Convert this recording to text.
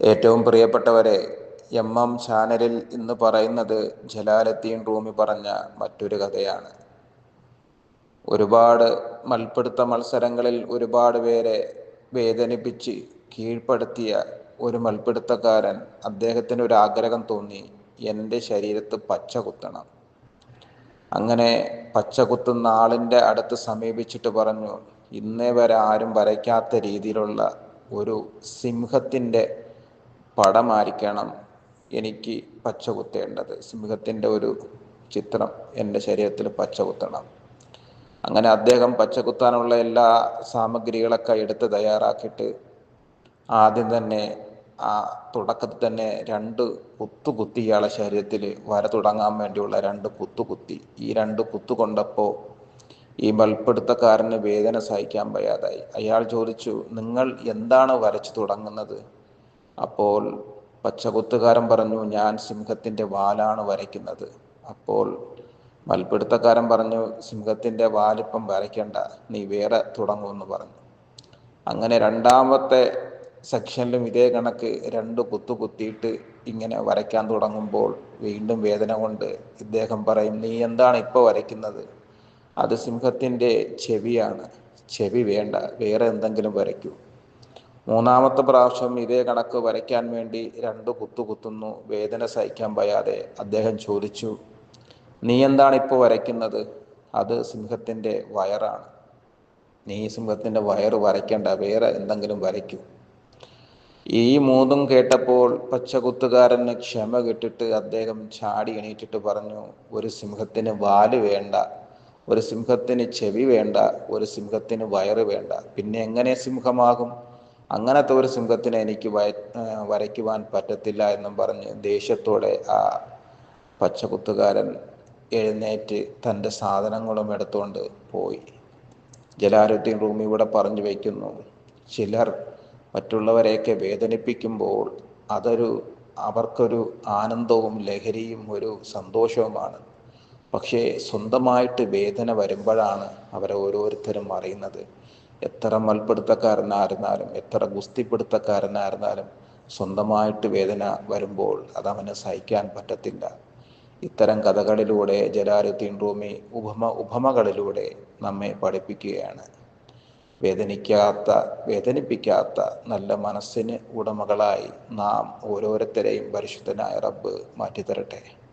ഏറ്റവും പ്രിയപ്പെട്ടവരെ M. M. ചാനലിൽ ഇന്ന് പറയുന്നത് ജലാലത്തീൻ റൂമി പറഞ്ഞ മറ്റൊരു കഥയാണ്. ഒരുപാട് മൽപ്പിടുത്ത മത്സരങ്ങളിൽ ഒരുപാട് പേരെ വേദനിപ്പിച്ച് കീഴ്പ്പെടുത്തിയ ഒരു മൽപ്പിടുത്തക്കാരൻ അദ്ദേഹത്തിന് ഒരു ആഗ്രഹം തോന്നി എന്റെ ശരീരത്ത് പച്ച കുത്തണം. അങ്ങനെ പച്ച കുത്തുന്ന ആളിന്റെ അടുത്ത് സമീപിച്ചിട്ട് പറഞ്ഞു ഇന്നേ വരെ ആരും വരയ്ക്കാത്ത രീതിയിലുള്ള ഒരു സിംഹത്തിന്റെ പടമായിരിക്കണം എനിക്ക് പച്ച കുത്തേണ്ടത്. സിംഹത്തിന്റെ ഒരു ചിത്രം എന്റെ ശരീരത്തിൽ പച്ച കുത്തണം. അങ്ങനെ അദ്ദേഹം പച്ച കുത്താനുള്ള എല്ലാ സാമഗ്രികളൊക്കെ എടുത്ത് തയ്യാറാക്കിയിട്ട് ആദ്യം തന്നെ ആ തുടക്കത്തിൽ തന്നെ രണ്ട് കുത്തു കുത്തി ഇയാളെ ശരീരത്തിൽ വര തുടങ്ങാൻ വേണ്ടിയുള്ള രണ്ട് കുത്തു കുത്തി. ഈ രണ്ട് കുത്തു കൊണ്ടപ്പോൾ ഈ മൽപ്പെടുത്തക്കാരന് വേദന സഹിക്കാൻ വയ്യാതായി. അയാൾ ചോദിച്ചു നിങ്ങൾ എന്താണ് വരച്ചു തുടങ്ങുന്നത്? അപ്പോൾ പച്ചകുത്തുകാരൻ പറഞ്ഞു ഞാൻ സിംഹത്തിന്റെ വാലാണ് വരയ്ക്കുന്നത്. അപ്പോൾ മൽപിടുത്തക്കാരൻ പറഞ്ഞു സിംഹത്തിന്റെ വാലിപ്പം വരയ്ക്കണ്ട നീ വേറെ തുടങ്ങുമെന്ന് പറഞ്ഞു. അങ്ങനെ രണ്ടാമത്തെ സെക്ഷനിലും ഇതേ കണക്ക് രണ്ട് കുത്തു കുത്തിയിട്ട് ഇങ്ങനെ വരയ്ക്കാൻ തുടങ്ങുമ്പോൾ വീണ്ടും വേദന കൊണ്ട് ഇദ്ദേഹം പറയും നീ എന്താണ് ഇപ്പോൾ വരയ്ക്കുന്നത്? അത് സിംഹത്തിന്റെ ചെവിയാണ്. ചെവി വേണ്ട വേറെ എന്തെങ്കിലും വരയ്ക്കൂ. മൂന്നാമത്തെ പ്രാവശ്യം ഇതേ കണക്ക് വരയ്ക്കാൻ വേണ്ടി രണ്ട് കുത്തു കുത്തുന്നു. വേദന സഹിക്കാൻ വയ്യാതെ അദ്ദേഹം ചോദിച്ചു നീ എന്താണ് ഇപ്പോൾ വരയ്ക്കുന്നത്? അത് സിംഹത്തിന്റെ വയറാണ്. നീ സിംഹത്തിന്റെ വയറ് വരയ്ക്കേണ്ട വേറെ എന്തെങ്കിലും വരയ്ക്കൂ. ഈ മൂന്നും കേട്ടപ്പോൾ പച്ചകുത്തുകാരന് ക്ഷമ കിട്ടിട്ട് അദ്ദേഹം ചാടി എണീറ്റിട്ട് പറഞ്ഞു ഒരു സിംഹത്തിന് വാൽ വേണ്ട ഒരു സിംഹത്തിന് ചെവി വേണ്ട ഒരു സിംഹത്തിന് വയറ് വേണ്ട. പിന്നെ എങ്ങനെ സിംഹമാകും? അങ്ങനത്തെ ഒരു സിംഹത്തിനെ എനിക്ക് വയ വരയ്ക്കുവാൻ പറ്റത്തില്ല എന്നും പറഞ്ഞ് ദേഷ്യത്തോടെ ആ പച്ചകുത്തുകാരൻ എഴുന്നേറ്റ് തന്റെ സാധനങ്ങളും എടുത്തുകൊണ്ട് പോയി. ജലാലുദ്ദീൻ റൂമി ഇവിടെ പറഞ്ഞു വയ്ക്കുന്നു ചിലർ മറ്റുള്ളവരെയൊക്കെ വേദനിപ്പിക്കുമ്പോൾ അതൊരു അവർക്കൊരു ആനന്ദവും ലഹരിയും ഒരു സന്തോഷവുമാണ്. പക്ഷേ സ്വന്തമായിട്ട് വേദന വരുമ്പോഴാണ് അവരെ ഓരോരുത്തരും അറിയുന്നത്. എത്ര മൽപ്പിടുത്തക്കാരനായിരുന്നാലും എത്ര ഗുസ്തിപ്പിടുത്തക്കാരനായിരുന്നാലും സ്വന്തമായിട്ട് വേദന വരുമ്പോൾ അതവന് സഹിക്കാൻ പറ്റത്തില്ല. ഇത്തരം കഥകളിലൂടെ ജലാലുദ്ദീൻ റൂമി ഉപമ ഉപമകളിലൂടെ നമ്മെ പഠിപ്പിക്കുകയാണ്. വേദനിക്കാത്ത വേദനിപ്പിക്കാത്ത നല്ല മനസ്സിന് ഉടമകളായി നാം ഓരോരുത്തരെയും പരിശുദ്ധനായ റബ്ബ് മാറ്റിത്തരട്ടെ.